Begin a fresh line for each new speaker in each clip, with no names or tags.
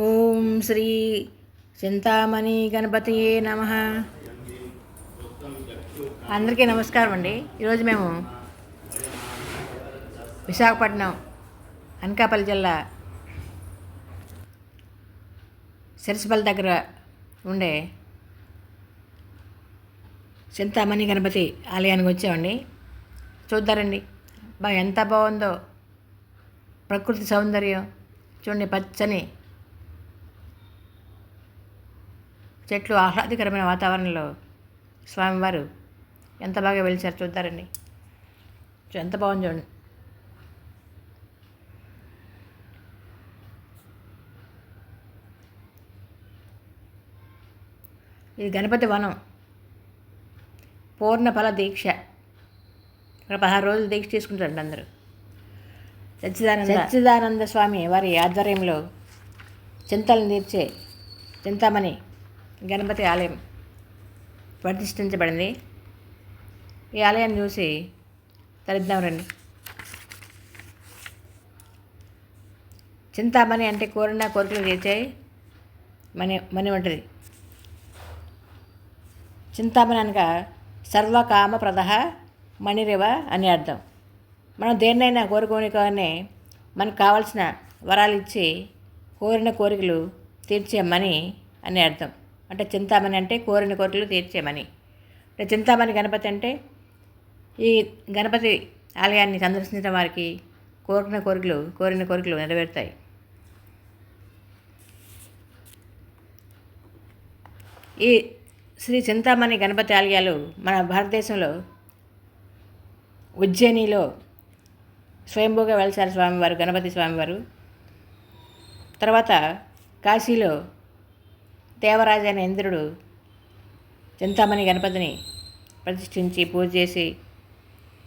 ఓం శ్రీ చింతామణి గణపతియే నమ. అందరికీ నమస్కారం అండి. ఈరోజు మేము విశాఖపట్నం అనకాపల్లి జిల్లా సిరసపల్లి దగ్గర ఉండే చింతామణి గణపతి ఆలయానికి వచ్చామండి. చూద్దారండి. బా ఎంత బాగుందో. ప్రకృతి సౌందర్యం. చూడండి పచ్చని చెట్లు ఆహ్లాదకరమైన వాతావరణంలో స్వామివారు ఎంత బాగా వెలిచారు చూద్దారండి. ఎంత బాగుంది చూడండి. ఇది గణపతి వనం. పూర్ణఫల దీక్ష. ఇక్కడ పదహారు రోజులు దీక్ష తీసుకుంటారండి అందరూ. సచ్చిదానంద సచ్చిదానంద స్వామి వారి ఆధ్వర్యంలో చింతలను తీర్చే చింతామణి గణపతి ఆలయం ప్రతిష్ఠించబడింది. ఈ ఆలయాన్ని చూసి తరిద్దాం రండి. చింతామణి అంటే కోరిన కోరికలు తీర్చే మని మని ఉంటుంది చింతామణి అనగా సర్వకామప్రద మణిరేవ అని అర్థం. మనం దేన్నైనా కోరుకోనికనే మనకు కావాల్సిన వరాలు ఇచ్చి కోరిన కోరికలు తీర్చే మని అని అర్థం. అంటే చింతామణి అంటే కోరిన కోరికలు తీర్చేమని. అంటే చింతామణి గణపతి అంటే ఈ గణపతి ఆలయాన్ని సందర్శించిన వారికి కోరిన కోరికలు కోరిన కోరికలు నెరవేరుతాయి. ఈ శ్రీ చింతామణి గణపతి ఆలయాలు మన భారతదేశంలో ఉజ్జయినిలో స్వయంభూగా వెలిసారు స్వామివారు గణపతి స్వామివారు తర్వాత కాశీలో దేవరాజు అనే ఇంద్రుడు చింతామణి గణపతిని ప్రతిష్ఠించి పూజ చేసి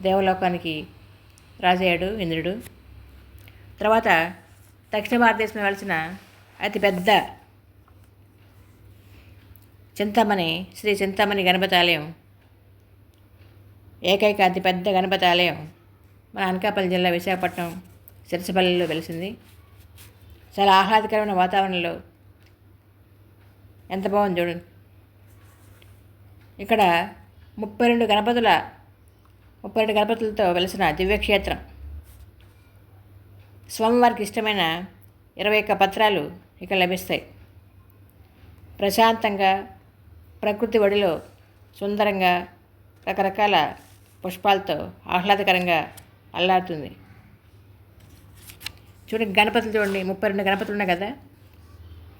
దేవలోకానికి రాజయ్యాడు ఇంద్రుడు. తర్వాత దక్షిణ భారతదేశంలో వెలిసిన అతిపెద్ద చింతామణి శ్రీ చింతామణి గణపతి ఆలయం ఏకైక అతిపెద్ద గణపతి ఆలయం మన అనకాపల్లి జిల్లా విశాఖపట్నం సిరసపల్లిలో వెలిసింది. చాలా ఆహ్లాదకరమైన వాతావరణంలో ఎంత బాగుంది చూడండి ఇక్కడ ముప్పై రెండు గణపతుల ముప్పై రెండు గణపతులతో వెలిసిన దివ్యక్షేత్రం. స్వామివారికి ఇష్టమైన ఇరవై ఒక్క పత్రాలు ఇక్కడ లభిస్తాయి. ప్రశాంతంగా ప్రకృతి ఒడిలో సుందరంగా రకరకాల పుష్పాలతో ఆహ్లాదకరంగా అల్లాడుతుంది చూడండి గణపతులు చూడండి ముప్పై రెండు గణపతులు ఉన్నాయి కదా.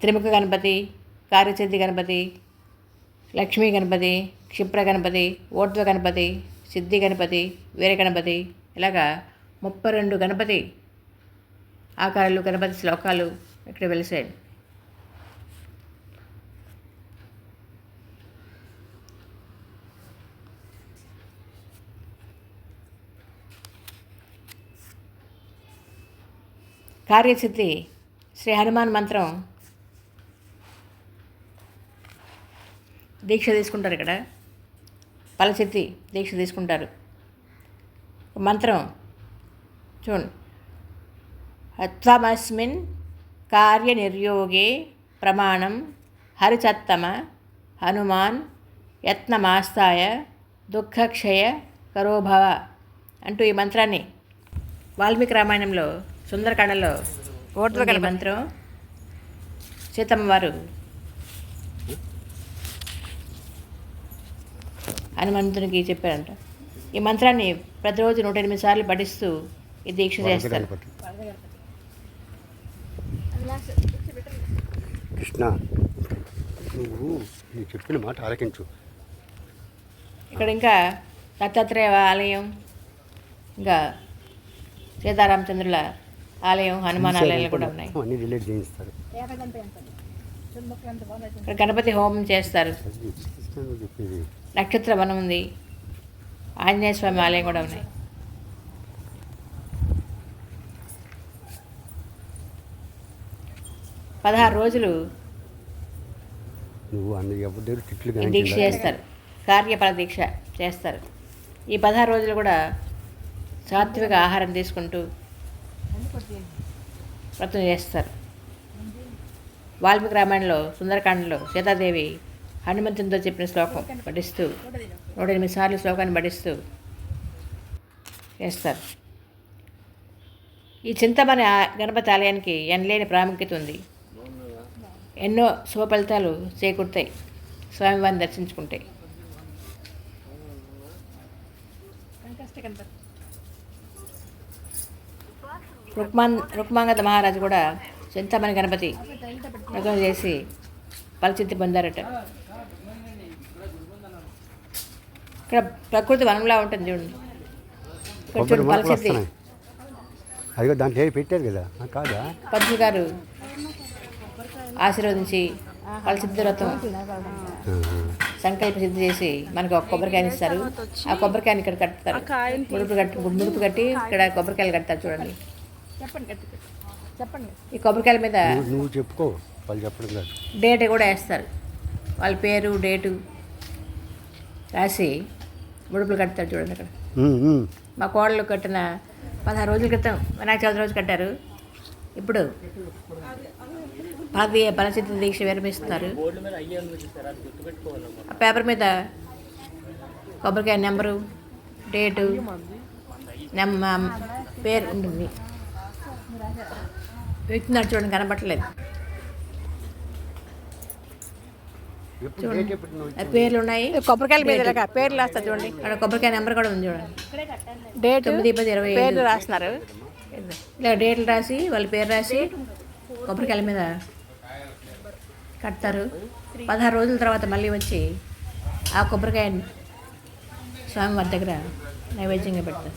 త్రిముఖ గణపతి కార్యసిద్ధి గణపతి లక్ష్మీ గణపతి క్షిప్ర గణపతి ఓర్ధ్వ గణపతి సిద్ధి గణపతి వీర గణపతి ఇలాగా ముప్పై రెండు గణపతి ఆకారాలు గణపతి శ్లోకాలు ఇక్కడ వెలిసాయి. కార్యసిద్ధి శ్రీ హనుమాన్ మంత్రం దీక్ష తీసుకుంటారు ఇక్కడ. ఫలసిద్ధి దీక్ష తీసుకుంటారు. మంత్రం. చూడండి. త్వమస్మిన్ కార్యనిర్యోగే ప్రమాణం హరిచత్తమ హనుమాన్ యత్నమాస్తాయ దుఃఖక్షయ కరోభవ అంటూ ఈ మంత్రాన్ని వాల్మీకి రామాయణంలో సుందరకాండలో ఓర్ధ్వగల మంత్రం. సీతమ్మ వారు హనుమంతునికి చెప్పారంట ఈ మంత్రాన్ని ప్రతిరోజు నూట ఎనిమిది సార్లు పఠిస్తూ ఈ దీక్ష చేస్తారు
గణపతి కృష్ణ నువ్వు నీకు చెప్పిన మాట ఆలకించు.
ఇక్కడ ఇంకా దత్తాత్రేయ ఆలయం ఇంకా సీతారామచంద్రుల ఆలయం హనుమాన్ ఆలయాలు కూడా ఉన్నాయి.
అన్ని రిలేట్ చేయిస్తారు
ఇక్కడ గణపతి హోమం చేస్తారు. నక్షత్ర వనం ఉంది ఆంజనేయ స్వామి ఆలయం కూడా ఉన్నాయి పదహారు రోజులు దీక్ష చేస్తారు. కార్యఫల దీక్ష చేస్తారు. ఈ పదహారు రోజులు కూడా సాత్విక ఆహారం తీసుకుంటూ వ్రతం చేస్తారు. వాల్మీకి రామాయణంలో సుందరకాండలో సీతాదేవి హనుమంతునితో చెప్పిన శ్లోకం పఠిస్తూ నూట ఎనిమిది సార్లు శ్లోకాన్ని పఠిస్తూ చేస్తారు ఈ చింతమణి గణపతి ఆలయానికి ఎనలేని ప్రాముఖ్యత ఉంది. ఎన్నో శుభ ఫలితాలు చేకూరుతాయి స్వామివారిని దర్శించుకుంటే. రుక్మాన్ రుక్మాంగత మహారాజు కూడా చింతమణి గణపతి చేసి ఫలసిద్ధి పొందారట. ఇక్కడ ప్రకృతి వనంలా ఉంటుంది చూడండి.
కొబ్బరి మొలకలు వస్తున్నాయి. అదిగో దాంట్లో ఏది పెట్టారు కదా? కాదా?
పంతులు గారు ఆశీర్వదించి వ్రతం
ఆహా.
సంకల్ప సిద్ధి చేసి మనకు ఒక కొబ్బరికాయని ఇస్తారు. ఆ కొబ్బరికాయని ఇక్కడ కట్టుతారు. ముడుపు కట్టి ముడుపు కట్టి ఇక్కడ కొబ్బరికాయలు కడతారు చూడండి.
చెప్పండి చెప్పండి
ఈ కొబ్బరికాయల మీద
నువ్వు చెప్పుకో వాళ్ళు చెప్పడం కాదు.
డేట్ కూడా వేస్తారు. వాళ్ళ పేరు డేటు రాసి ముడుపులు కడతారు చూడండి అక్కడ. మా కోడలు కట్టిన పదహారు రోజుల క్రితం వినాయక చవితి రోజు కట్టారు. ఇప్పుడు పది ఫలసిద్ధి దీక్ష విరమిస్తున్నారు. ఆ పేపర్ మీద కొబ్బరికాయ నెంబరు డేటు పేరు ఉంటుంది. వ్యక్తున్నాడు చూడండి కనబట్టలేదు ఆ పేర్లు ఉన్నాయి?
కొబ్బరికాయల మీద పేర్లు. రాస్తారు చూడండి.
అక్కడ కొబ్బరికాయ నెంబర్ కూడా ఉంది చూడండి.
డేట్
తొమ్మిది పది ఇరవై.
పేర్లు రాస్తున్నారు.
ఇలా డేట్లు రాసి వాళ్ళ పేరు రాసి కొబ్బరికాయల మీద కడతారు. పదహారు రోజుల తర్వాత మళ్ళీ వచ్చి ఆ కొబ్బరికాయ స్వామివారి దగ్గర నైవేద్యంగా పెడతారు.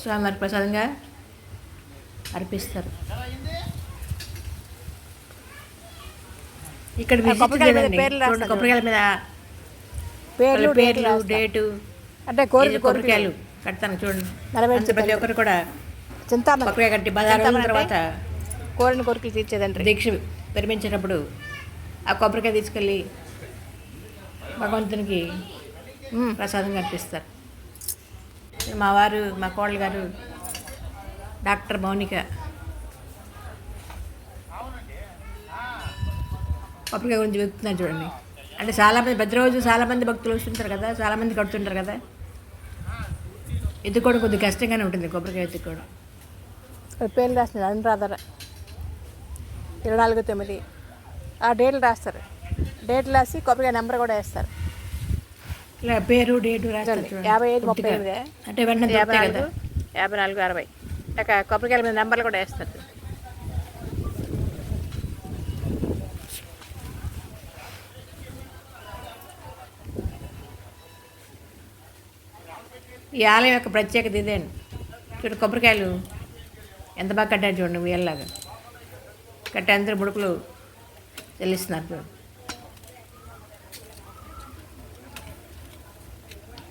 స్వామివారి ప్రసాదంగా అర్పిస్తారు. ఇక్కడ
కొబ్బరికాయల మీద. పేర్లు పేర్లు.
డేటు
అంటే కోరిక
కొబ్బరికాయలు కడతాను చూడండి. ప్రతి ఒక్కరు కూడా
చింతామణి.
కొబ్బరికాయ కట్టి
చింతామణి
తర్వాత
కోరిన కోరికలు తీర్చేదండ్రి.
దీక్ష విరమించేటప్పుడు ఆ కొబ్బరికాయ తీసుకెళ్ళి భగవంతునికి
మ్మ్.
ప్రసాదంగా అర్పిస్తారు మా వారు మా కోడలు గారు డాక్టర్ మౌనిక కొబ్బరికాయ గురించి వెతుకుతున్నారు చూడండి. అంటే చాలామంది ప్రతిరోజు చాలామంది భక్తులు వస్తుంటారు కదా చాలామంది కడుతుంటారు కదా. ఎత్తుకోవడం కొద్దిగా కష్టంగానే ఉంటుంది కొబ్బరికాయ ఎత్తుకోవడం
పేర్లు రాస్తున్నారు అనురాధర. ఇరవై నాలుగు తొమ్మిది. ఆ డేట్లు రాస్తారు. డేట్లు రాసి కొబ్బరికాయ నెంబర్ కూడా వేస్తారు.
ఇలా పేరు డేటు రాస్తారు.
యాభై ఐదు ముప్పై. ఎనిమిది.
అంటే వెంటనే
యాభై నాలుగు యాభై నాలుగు అరవై. ఇక కొబ్బరికాయల మీద నెంబర్లు కూడా వేస్తారు.
ఈ ఆలయం యొక్క ప్రత్యేకత ఇదేండి. చూడండి కొబ్బరికాయలు ఎంత బాగా కట్టారు చూడండి ఉయ్యల్లాగా కట్టే అందరూ ముడుపులు చెల్లిస్తున్నారు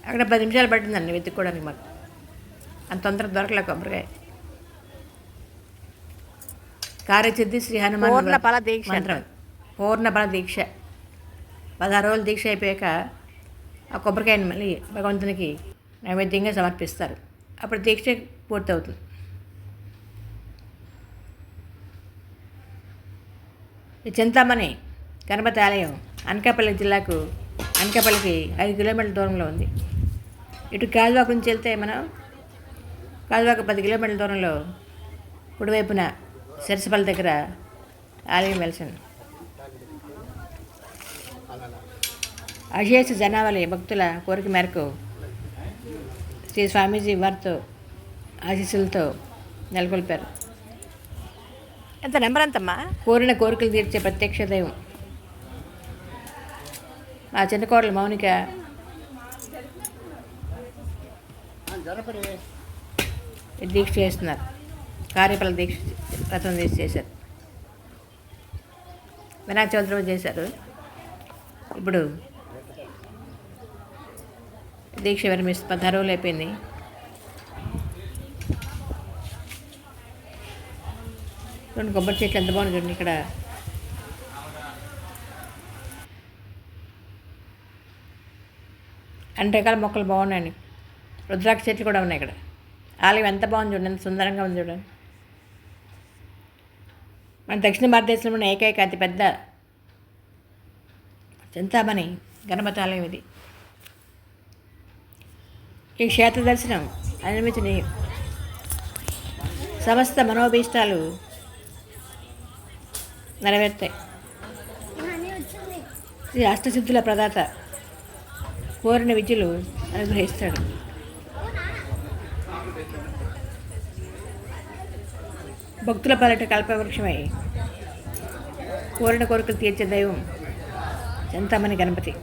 అక్కడ పది నిమిషాలు పట్టిందండి వెతుక్కోవడానికి మాకు. అంత తొందరగా దొరకలే కొబ్బరికాయ. కార్యసిద్ధి శ్రీ హనుమాన్
పూర్ణ ఫల దీక్ష.
పూర్ణ ఫల దీక్ష. పదహారు రోజులు దీక్ష అయిపోయాక ఆ కొబ్బరికాయని మళ్ళీ భగవంతునికి నైవేద్యంగా సమర్పిస్తారు. అప్పుడు దీక్ష పూర్తవుతుంది. ఈ చింతామణి గణపతి ఆలయం అనకాపల్లి జిల్లాకు అనకాపల్లికి ఐదు కిలోమీటర్ల దూరంలో ఉంది. ఇటు కాజువాక నుంచి వెళ్తే మనం కాజువాక పది కిలోమీటర్ల దూరంలో కుడివైపున సిరసపల్లి దగ్గర ఆలయం వెలిసింది. అశేష జనావళి భక్తుల కోరిక మేరకు శ్రీ స్వామీజీ వారితో ఆశీస్సులతో నెలకొల్పారు.
ఎంత నెంబర్ ఎంతమ్మా
కోరిన కోరికలు తీర్చే ప్రత్యక్ష దైవం. మా చిన్న కోడలు మౌనిక. దీక్ష చేస్తున్నారు. కార్యఫల దీక్ష వ్రతం తీసి చేశారు. వినాయక చవితి చేశారు. ఇప్పుడు దీక్ష విరమిస్తూ పదహారు రోజులు అయిపోయింది చూడండి కొబ్బరి చెట్లు ఎంత బాగుంది చూడండి ఇక్కడ. అన్ని రకాల మొక్కలు బాగున్నాయండి. రుద్రాక్ష చెట్లు కూడా ఉన్నాయి ఇక్కడ. ఆలయం ఎంత బాగుంది చూడండి ఎంత సుందరంగా ఉంది చూడండి. మన దక్షిణ భారతదేశంలో ఉన్న ఏకైక అతిపెద్ద చింతామణి గణపతి ఆలయం ఇది. ఈ క్షేత్ర దర్శనం అనుమతిని సమస్త మనోభీష్టాలు నెరవేర్తాయి. శ్రీ అష్టసిద్ధుల ప్రదాత కోరిన విద్యలు అనుగ్రహిస్తాడు. భక్తుల పాలిట కల్పవృక్షమై కోరిన కోరికలు తీర్చే దైవం చింతామణి గణపతి.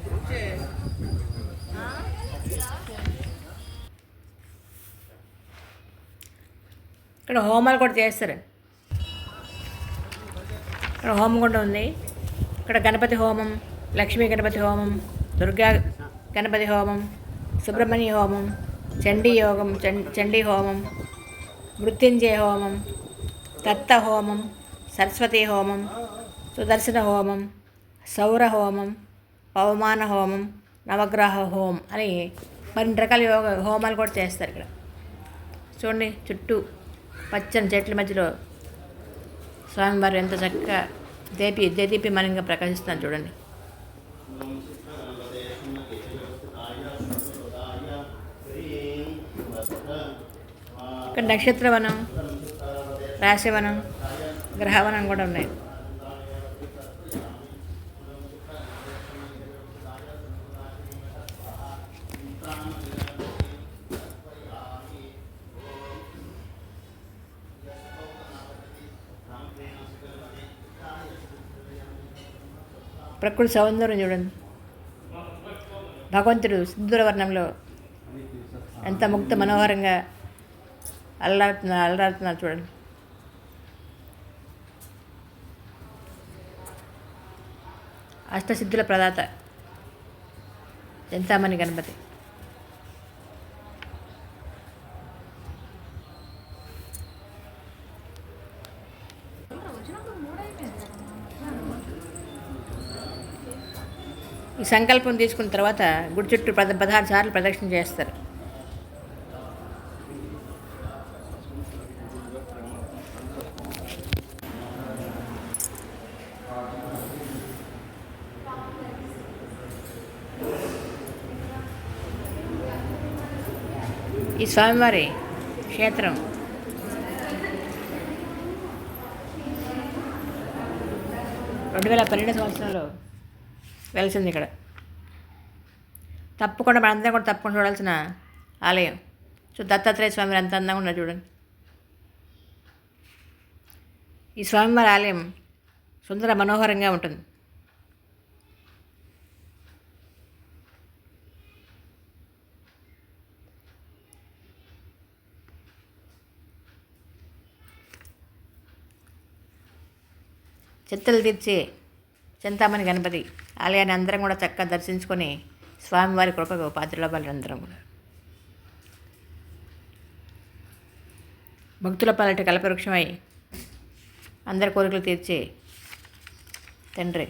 ఇక్కడ హోమాలు కూడా చేస్తారు. ఇక్కడ హోమం కూడా ఉంది. ఇక్కడ గణపతి హోమం లక్ష్మీ గణపతి హోమం దుర్గా గణపతి హోమం సుబ్రహ్మణ్య హోమం చండీ యోగం చం- చండీ హోమం మృత్యుంజయ హోమం దత్త హోమం సరస్వతి హోమం సుదర్శన హోమం సౌర హోమం పవమాన హోమం నవగ్రహ హోమం అని పన్నెండు రకాల యోగ హోమాలు కూడా చేస్తారు ఇక్కడ. చూడండి చుట్టూ. పచ్చని చెట్ల మధ్యలో స్వామివారు ఎంత చక్కగా దేపి దేదీప్యమానంగా ప్రకాశిస్తాను చూడండి. ఇక్కడ నక్షత్రవనం రాశివనం గ్రహవనం కూడా ఉన్నాయి. ప్రకృతి సౌందర్యం చూడండి. భగవంతుడు సిద్ధుల వర్ణంలో ఎంత ముక్త మనోహరంగా అల్లాడుతున్నా అల్లాడుతున్నారు చూడండి. అష్టసిద్ధుల ప్రదాత చింతామణి గణపతి. ఈ సంకల్పం తీసుకున్న తర్వాత గుడి చుట్టూ పద పదహారు సార్లు ప్రదక్షిణ చేస్తారు. ఈ స్వామివారి క్షేత్రం. రెండు వేల పన్నెండు సంవత్సరంలో వెలిసింది ఇక్కడ. తప్పకుండా మనందరం కూడా తప్పకుండా చూడాల్సిన ఆలయం. సో దత్తాత్రేయ స్వామి ఎంత అందంగా ఉన్నారు చూడండి. ఈ స్వామివారి ఆలయం సుందర మనోహరంగా ఉంటుంది. చిత్తలు తీర్చే చింతామణి గణపతి ఆలయాన్ని అందరం కూడా చక్కగా దర్శించుకొని స్వామివారి కృపకు పాత్రలో వాళ్ళందరం కూడా. భక్తుల పాలట కల్పవృక్షమై అందరి కోరికలు తీర్చే తండ్రి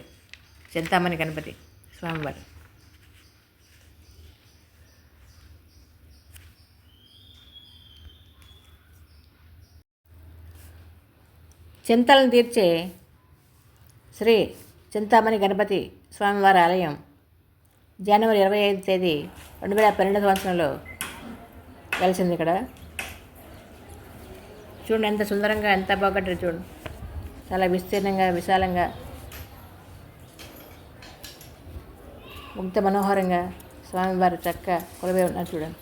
చింతామణి గణపతి స్వామివారు. చింతలను తీర్చే శ్రీ చింతామణి గణపతి స్వామివారి ఆలయం జనవరి ఇరవై ఐదు తేదీ రెండు వేల పన్నెండు సంవత్సరంలో కలిసింది ఇక్కడ. చూడండి ఎంత సుందరంగా ఎంత బాగుంటుంది చూడండి. చాలా విస్తీర్ణంగా విశాలంగా ముగ్ధ మనోహరంగా స్వామివారు చక్క కొలవే ఉన్నారు చూడండి.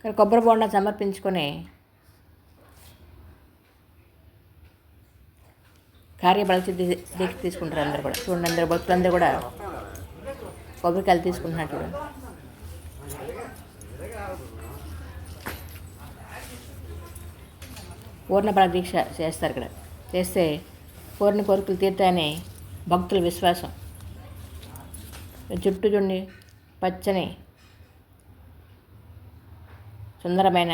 ఇక్కడ కొబ్బరి బోండా సమర్పించుకొని కార్యబల సిద్ధి దీక్ష తీసుకుంటారు అందరు కూడా. చూడండి అందరు భక్తులందరూ కూడా కొబ్బరికాయలు తీసుకుంటున్నారు చూడండి. పూర్ణ దీక్ష చేస్తారు ఇక్కడ. చేస్తే పూర్ణ కోరికలు తీర్తాయని భక్తుల విశ్వాసం. చుట్టూ చూడండి పచ్చని సుందరమైన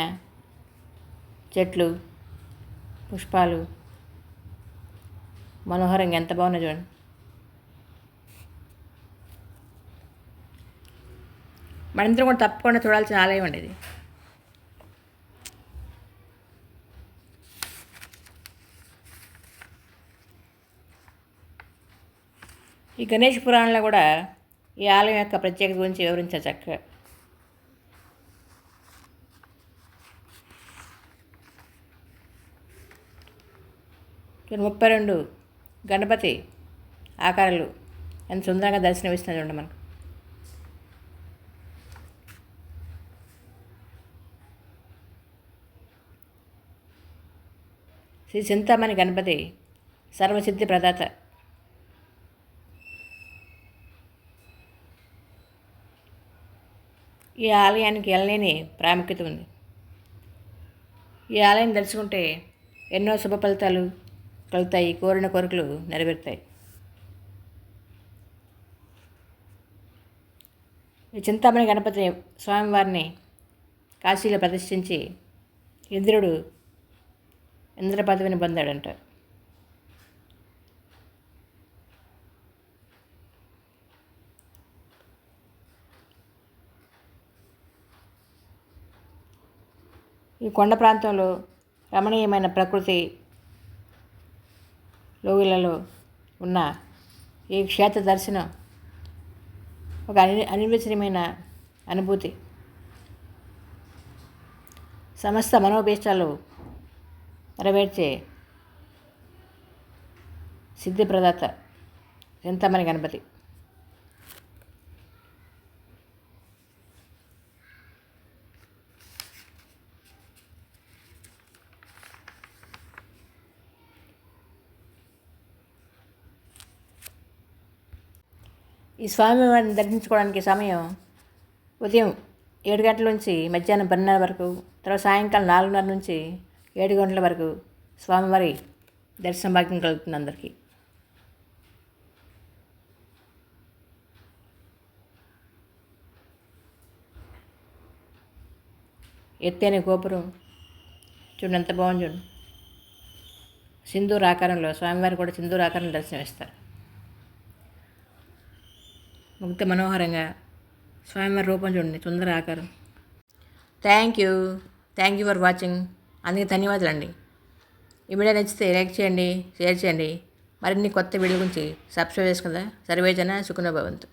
చెట్లు పుష్పాలు. మనోహరంగా ఎంత బాగున్నా చూడండి. మనందరం కూడా తప్పకుండా చూడాల్సిన ఆలయం అండి ఇది. ఈ గణేష్ పురాణంలో కూడా ఈ ఆలయం యొక్క ప్రత్యేకత గురించి వివరించారు చక్కగా. ముప్పై రెండు గణపతి ఆకారాలు ఎంత సుందరంగా దర్శనమిస్తున్నాయి చూడండి మనకు. శ్రీ చింతామణి గణపతి సర్వసిద్ధి ప్రదాత. ఈ ఆలయానికి వెళ్ళలేని ప్రాముఖ్యత ఉంది. ఈ ఆలయం దర్శకుంటే ఎన్నో శుభ ఫలితాలు కలుగుతాయి కోరిన కోరికలు నెరవేరుతాయి. ఈ చింతామణి గణపతి స్వామివారిని కాశీలో ప్రతిష్ఠించి ఇంద్రుడు ఇంద్ర పదవిని పొందాడంట. ఈ కొండ ప్రాంతంలో రమణీయమైన ప్రకృతి లోయలలో ఉన్న ఈ క్షేత్ర దర్శనం ఒక అని అనిర్వచనీయమైన అనుభూతి. సమస్త మనోభీష్టాలు నెరవేర్చే సిద్ధి ప్రదాత చింతమణి గణపతి ఈ స్వామివారిని దర్శించుకోవడానికి సమయం ఉదయం ఏడు గంటల నుంచి మధ్యాహ్నం పన్నెండున్నర వరకు తర్వాత సాయంకాలం నాలుగున్నర నుంచి ఏడు గంటల వరకు స్వామివారి దర్శన భాగ్యం కలుగుతుంది అందరికీ. ఎత్తైన గోపురం చూడండి ఎంత బాగుంది చూడండి. సింధూర్ ఆకారంలో స్వామివారి కూడా సింధూర్ ఆకారంలో దర్శనమిస్తారు. ముగ్ధ మనోహరంగా స్వామివారి రూపం చూడండి సుందర ఆకారం. Thank you thank you for watching అందుకే ధన్యవాదాలు అండి. ఈ వీడియో నచ్చితే లైక్ చేయండి షేర్ చేయండి. మరిన్ని కొత్త వీడియో గురించి సబ్స్క్రైబ్ చేసుకుందా? సర్వేజన సుఖనభవంతు